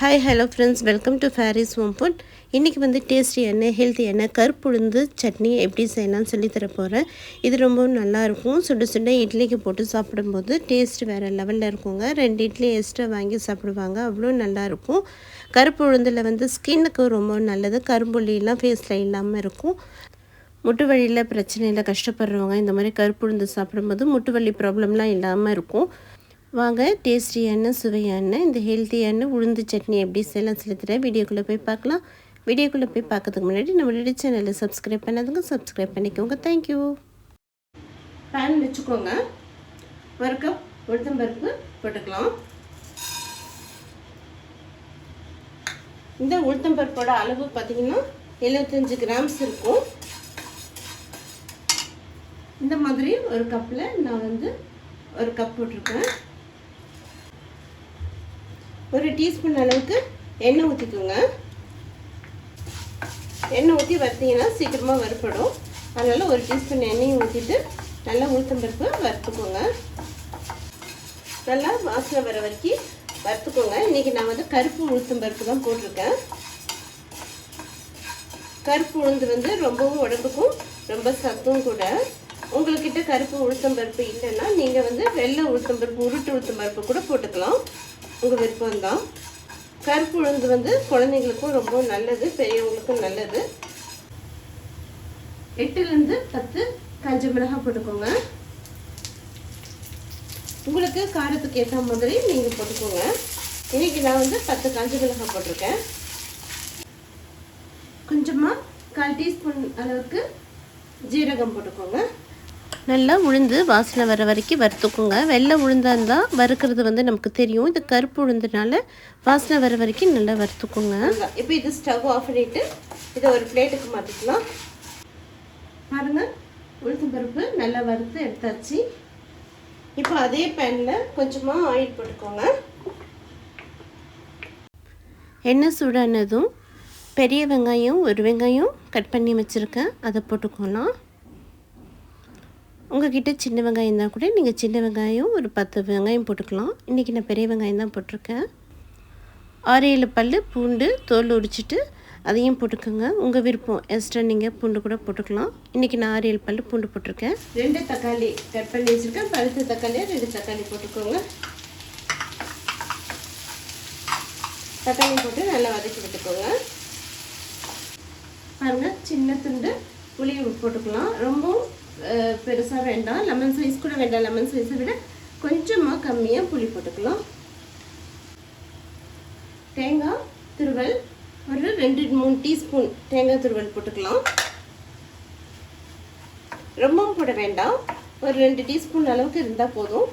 Hi hello friends welcome to Faris home food இன்றைக்கி வந்து tasty எண்ணெய் ஹெல்த்தி எண்ணெய் கருப்புளுந்து சட்னி எப்படி செய்யலாம்னு சொல்லி தரப்போகிறேன் இது ரொம்பவும் நல்லாயிருக்கும் சுட சுட இட்லிக்கு போட்டு சாப்பிடும்போது டேஸ்ட் வேறு லெவலில் இருக்குங்க. ரெண்டு இட்லி எக்ஸ்ட்ரா வாங்கி சாப்பிடுவாங்க. அவ்வளோ நல்லாயிருக்கும் கருப்பு உளுந்தில் வந்து ஸ்கின்னுக்கு ரொம்ப நல்லது. கரும்புள்ளிலாம் ஃபேஸில் இல்லாமல் இருக்கும். முட்டு வழியில் பிரச்சனையில் கஷ்டப்படுறவங்க இந்த மாதிரி கருப்புழுந்து சாப்பிடும்போது முட்டு வலி ப்ராப்ளம்லாம் இல்லாமல் இருக்கும். வாங்க டேஸ்டியான சுவையான இந்த ஹெல்த்தியான உளுந்து சட்னி எப்படி செய்யலாம் செலுத்துகிற வீடியோக்குள்ளே போய் பார்க்கலாம். வீடியோக்குள்ளே போய் பார்க்கறதுக்கு முன்னாடி நம்மளுடைய சேனலை சப்ஸ்கிரைப் பண்ணாதுங்க சப்ஸ்கிரைப் பண்ணிக்கோங்க. தேங்க்யூ பேன் வச்சுக்கோங்க. ஒரு கப் உளுத்தம்பருப்பு போட்டுக்கலாம். இந்த உளுத்தம்பருப்போட அளவு பார்த்தீங்கன்னா எழுபத்தஞ்சு கிராம்ஸ் இருக்கும். இந்த மாதிரி ஒரு கப்பில் நான் வந்து ஒரு கப் போட்டிருக்கேன். ஒரு டீஸ்பூன் அளவுக்கு எண்ணெய் ஊற்றிக்கோங்க எண்ணெய் ஊற்றி வறுத்தீங்கன்னா சீக்கிரமாக வறுப்படும் அதனால் ஒரு டீஸ்பூன் எண்ணெயும் ஊற்றிட்டு நல்லா உளுத்தம்பருப்பு வறுத்துக்கோங்க. நல்லா வாசனை வர வரைக்கும் வறுத்துக்கோங்க. இன்றைக்கி நான் வந்து கருப்பு உளுத்தம்பருப்பு தான் போட்டிருக்கேன். கருப்பு உளுந்து வந்து ரொம்பவும் உடம்புக்கும் ரொம்ப சத்தும் கூட. உங்கள்கிட்ட கருப்பு உளுத்தம்பருப்பு இல்லைன்னா நீங்கள் வந்து வெள்ளை உளுத்தம்பருப்பு உருட்டு உளுத்தம்பருப்பு கூட போட்டுக்கலாம். உங்கள் விருப்பம் தான் கருப்பு உளுந்து வந்து குழந்தைங்களுக்கும் ரொம்ப நல்லது பெரியவங்களுக்கும் நல்லது. எட்டுலேருந்து பத்து கஞ்சி மிளகாய் போட்டுக்கோங்க. உங்களுக்கு காரத்துக்கு ஏற்ற மாதிரி நீங்கள் போட்டுக்கோங்க. இன்னைக்கு நான் வந்து பத்து காஞ்சி மிளகாய் போட்டிருக்கேன். கொஞ்சமாக கால் டீஸ்பூன் அளவுக்கு ஜீரகம் போட்டுக்கோங்க. நல்லா உளுந்து வாசனை வர வரைக்கும் வறுத்துக்கோங்க. வெள்ளை உளுந்தா இருந்தால் வறுக்கிறது வந்து நமக்கு தெரியும். இது கருப்பு உளுந்துனால வாசனை வர வரைக்கும் நல்லா வறுத்துக்கோங்க. இப்போ இது ஸ்டவ் ஆஃப் பண்ணிவிட்டு இதை ஒரு பிளேட்டுக்கு மாற்றிக்கலாம் பாருங்க உளுத்தம் பருப்பு நல்லா வறுத்து எடுத்தாச்சு. இப்போ அதே பேனில் கொஞ்சமாக ஆயில் போட்டுக்கோங்க. எண்ணெய் சூடானதும் பெரிய வெங்காயம் ஒரு வெங்காயம் கட் பண்ணி வச்சுருக்கேன். அதை போட்டுக்கோலாம். உங்ககிட்ட சின்ன வெங்காயம் இருந்தால் கூட நீங்கள் சின்ன வெங்காயம் ஒரு பத்து வெங்காயம் போட்டுக்கலாம். இன்றைக்கி நான் பெரிய வெங்காயம் தான் போட்டிருக்கேன். ஆறு ஏழு பல் பூண்டு தோல் உரிச்சிட்டு அதையும் போட்டுக்கோங்க. உங்கள் விருப்பம் எக்ஸ்ட்ரா நீங்கள் பூண்டு கூட போட்டுக்கலாம். இன்றைக்கி நான் ஆறு ஏழு பல் பூண்டு போட்டிருக்கேன். ரெண்டு தக்காளி கட் பண்ணி வச்சுருக்கேன். பழுத்த தக்காளி ரெண்டு தக்காளி போட்டுக்கோங்க. தக்காளி போட்டு நல்லா வதக்கி விட்டுக்கோங்க. பாருங்கள் சின்ன துண்டு புளி போட்டுக்கலாம். ரொம்பவும் பெருசாக வேண்டாம். லெமன் சைஸ் கூட வேண்டாம். லெமன் சைஸை விட கொஞ்சமாக கம்மியாக புளி போட்டுக்கலாம். தேங்காய் துருவல். ஒரு ரெண்டு மூணு டீஸ்பூன் தேங்காய் துருவல் போட்டுக்கலாம். ரொம்பவும் போட வேண்டாம். ஒரு ரெண்டு டீஸ்பூன் அளவுக்கு இருந்தால் போதும்.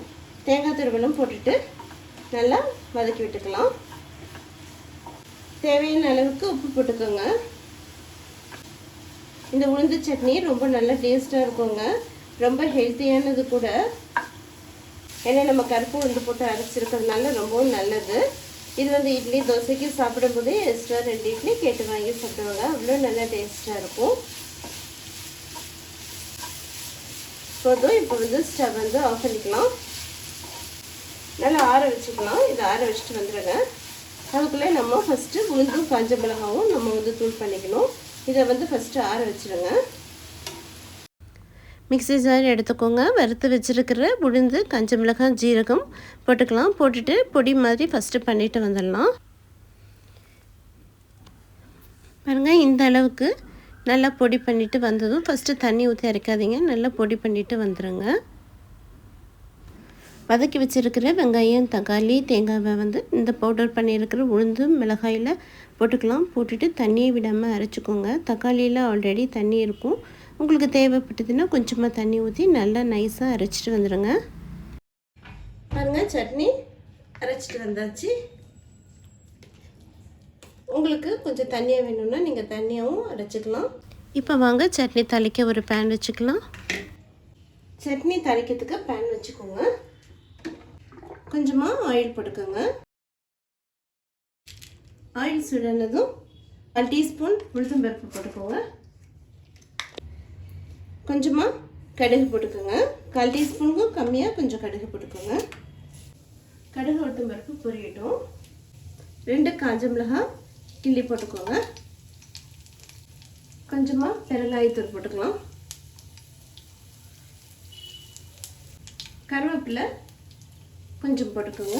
தேங்காய் துருவலும் போட்டுட்டு நல்லா வதக்கி விட்டுக்கலாம். தேவையான அளவுக்கு உப்பு போட்டுக்கோங்க. இந்த உளுந்து சட்னி ரொம்ப நல்ல டேஸ்ட்டாக இருக்குங்க. ரொம்ப ஹெல்த்தியானது கூட. ஏன்னா நம்ம கருப்பு உளுந்து போட்டு அரைச்சிருக்கிறதுனால ரொம்பவும் நல்லது. இது வந்து இட்லி தோசைக்கு சாப்பிடும்போது எக்ஸ்ட்ரா ரெண்டு இட்லி கேட்டு வாங்கி சாப்பிடுவாங்க. அவ்வளோ நல்லா டேஸ்ட்டாக இருக்கும். போதும் இப்போ வந்து ஸ்டவ் வந்து ஆஃப் பண்ணிக்கலாம். நல்லா ஆற வச்சுக்கலாம். இதை ஆற வச்சுட்டு வந்துடுங்க அதுக்குள்ளே நம்ம ஃபஸ்ட்டு உளுந்தும் காஞ்ச மிளகாவும் நம்ம வந்து தூள் பண்ணிக்கணும். இதை வந்து ஃபஸ்ட்டு ஆற வச்சுருங்க. மிக்சி ஜார் எடுத்துக்கோங்க. வறுத்து வச்சுருக்கிற உளுந்து கஞ்சி மிளகாய் ஜீரகம் போட்டுக்கலாம். போட்டுட்டு பொடி மாதிரி ஃபஸ்ட்டு பண்ணிவிட்டு வந்துடலாம். பாருங்கள் இந்த அளவுக்கு நல்லா பொடி பண்ணிவிட்டு வந்ததும் ஃபஸ்ட்டு தண்ணி ஊற்றி அரைக்காதீங்க. நல்லா பொடி பண்ணிவிட்டு வந்துடுங்க வதக்கி வச்சுருக்கிற வெங்காயம் தக்காளி தேங்காவை வந்து இந்த பவுடர் பண்ணியிருக்கிற உளுந்து மிளகாயில் போட்டுக்கலாம். போட்டுட்டு தண்ணியை விடாமல் அரைச்சிக்கோங்க. தக்காளியில் ஆல்ரெடி தண்ணி இருக்கும். உங்களுக்கு தேவைப்பட்டதுன்னா கொஞ்சமாக தண்ணி ஊற்றி நல்லா நைஸாக அரைச்சிட்டு வந்துடுங்க பாருங்கள் சட்னி அரைச்சிட்டு வந்தாச்சு. உங்களுக்கு கொஞ்சம் தண்ணியாக வேணும்னா நீங்கள் தண்ணியாகவும் அரைச்சிக்கலாம். இப்போ வாங்க சட்னி தாளிக்க ஒரு பேன் வச்சுக்கலாம். சட்னி தாளிக்கிறதுக்கு பேன் வச்சுக்கோங்க. கொஞ்சமாக ஆயில் போட்டுக்கோங்க. ஆயில் சுடனதும் கால் டீஸ்பூன் உளுத்தம் பருப்பு போட்டுக்கோங்க. கொஞ்சமாக கடுகு போட்டுக்கோங்க. கால் டீஸ்பூனுக்கும் கம்மியாக கொஞ்சம் கடுகு போட்டுக்கோங்க. கடுகு உளுத்தம் பருப்பு பொரியட்டும். ரெண்டு காஞ்ச மிளகாய் கிள்ளி போட்டுக்கோங்க. கொஞ்சமாக பெருங்காயத்தூள் போட்டுக்கலாம். கருவேப்பிலை கொஞ்சம் போட்டுக்கோங்க.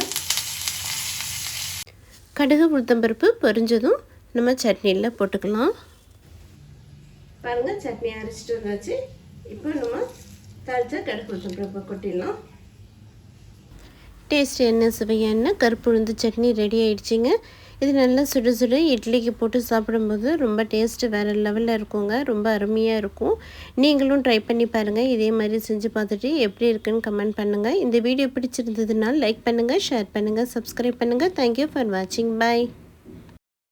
கடுகு உளுத்தம்பருப்பு பொரிஞ்சதும் நம்ம சட்னியில் போட்டுக்கலாம். பாருங்கள் சட்னி அரைச்சிட்டு வந்தாச்சு. இப்போ நம்ம தாளிச்சா கடுகு உளுத்தம்பருப்பு கொட்டிடலாம். டேஸ்ட் என்ன சுவையான கருப்புழுந்து சட்னி ரெடி ஆயிடுச்சுங்க. இது நல்லா சுட சுட இட்லிக்கு போட்டு சாப்பிடும்போது ரொம்ப டேஸ்ட்டு வேறு லெவலில் இருக்குங்க. ரொம்ப அருமையாக இருக்கும். நீங்களும் ட்ரை பண்ணி பாருங்கள் இதே மாதிரி செஞ்சு பார்த்துட்டு எப்படி இருக்குன்னு கமெண்ட் பண்ணுங்கள் இந்த வீடியோ பிடிச்சிருந்ததுனால் லைக் பண்ணுங்கள் ஷேர் பண்ணுங்கள் சப்ஸ்கிரைப் பண்ணுங்கள் தேங்க்யூ ஃபார் வாட்சிங் பாய்